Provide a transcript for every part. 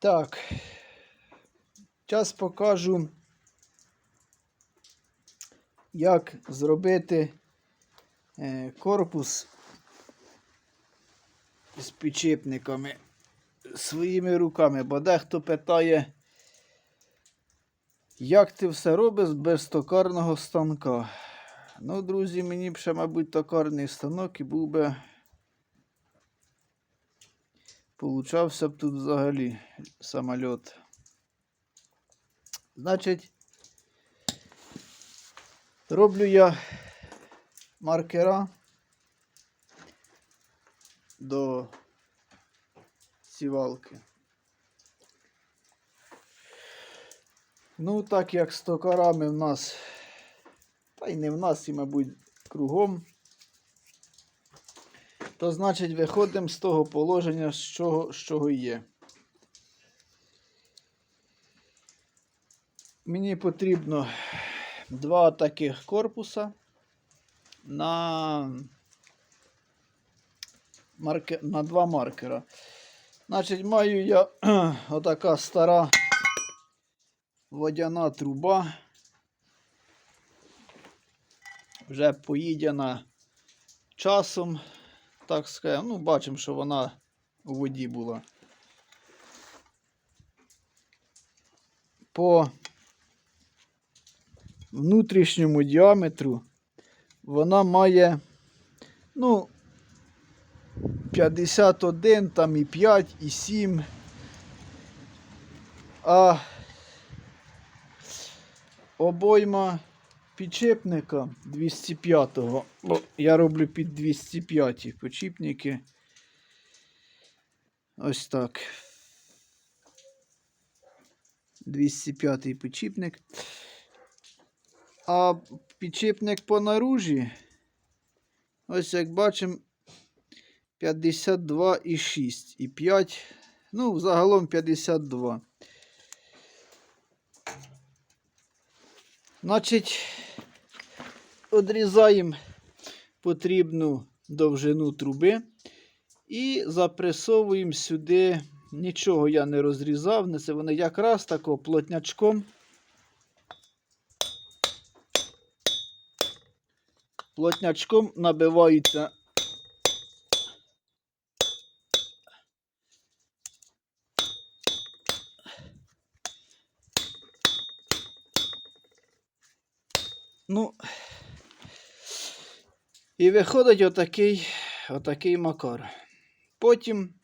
Так. Зараз покажу, як зробити е, корпус з підшипниками своїми руками, бо дехто питає, як ти все робиш без токарного станка. Ну, друзі, мені б ще, мабуть, токарний станок і був би. Получався б тут взагалі самольот. Значить, роблю я маркера до сівалки. Ну, так як з токарами в нас, та й не в нас, і, мабуть, кругом, то значить виходимо з того положення, з чого, з чого є. Мені потрібно два таких корпуса на, марке, на два маркера. Значить, маю я отака стара водяна труба. Вже поїдена часом, так сказати. Ну, бачимо, що вона у воді була. По внутрішньому діаметру вона має, ну, 51, там і 5, і 7. А обойма підчепника 205-го. Бо я роблю під 205 підчіпники. Ось так. 205 підчіпник. А підчіпник по наружі, ось як бачимо, 52,6 і 5. Ну, загалом 52. Значить, одрізаємо потрібну довжину труби і запресовуємо сюди. Нічого я не розрізав, не це вони якраз тако плотнячком. Плотнячком набиваються Ну, і виходить отакий, отакий макар. Потім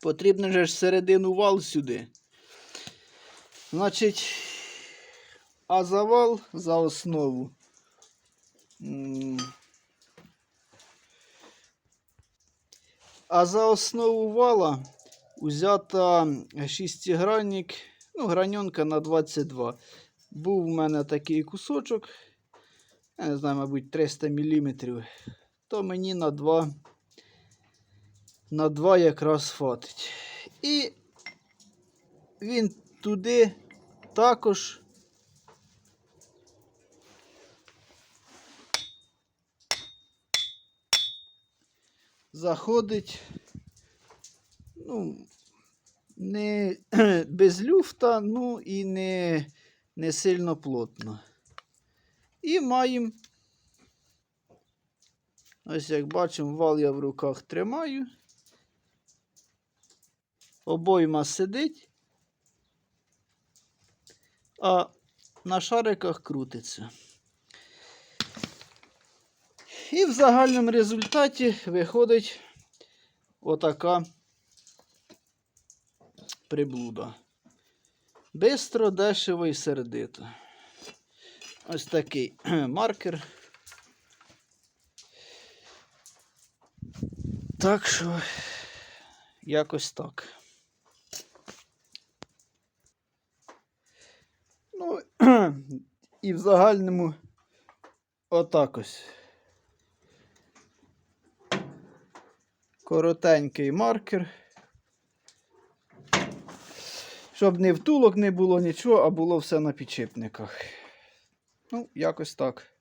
потрібно же ж середину вал сюди. Значить, а завал за основу. А за основу вала взята шістигранник, ну, граньонка на 22. Був у мене такий кусочок, я не знаю, мабуть, 300 мм, то мені на 2, на 2 якраз хватить. І він туди також заходить, ну, не без люфта, ну і не не сильно плотно. І маємо, ось як бачимо, вал я в руках тримаю. Обойма сидить, а на шариках крутиться. І в загальному результаті виходить отака приблуда. Бистро, дешево і сердито. Ось такий маркер. Так що, якось так. Ну, і в загальному отак ось. Коротенький маркер. Щоб не втулок не було нічого, а було все на підшипниках. Ну, якось так.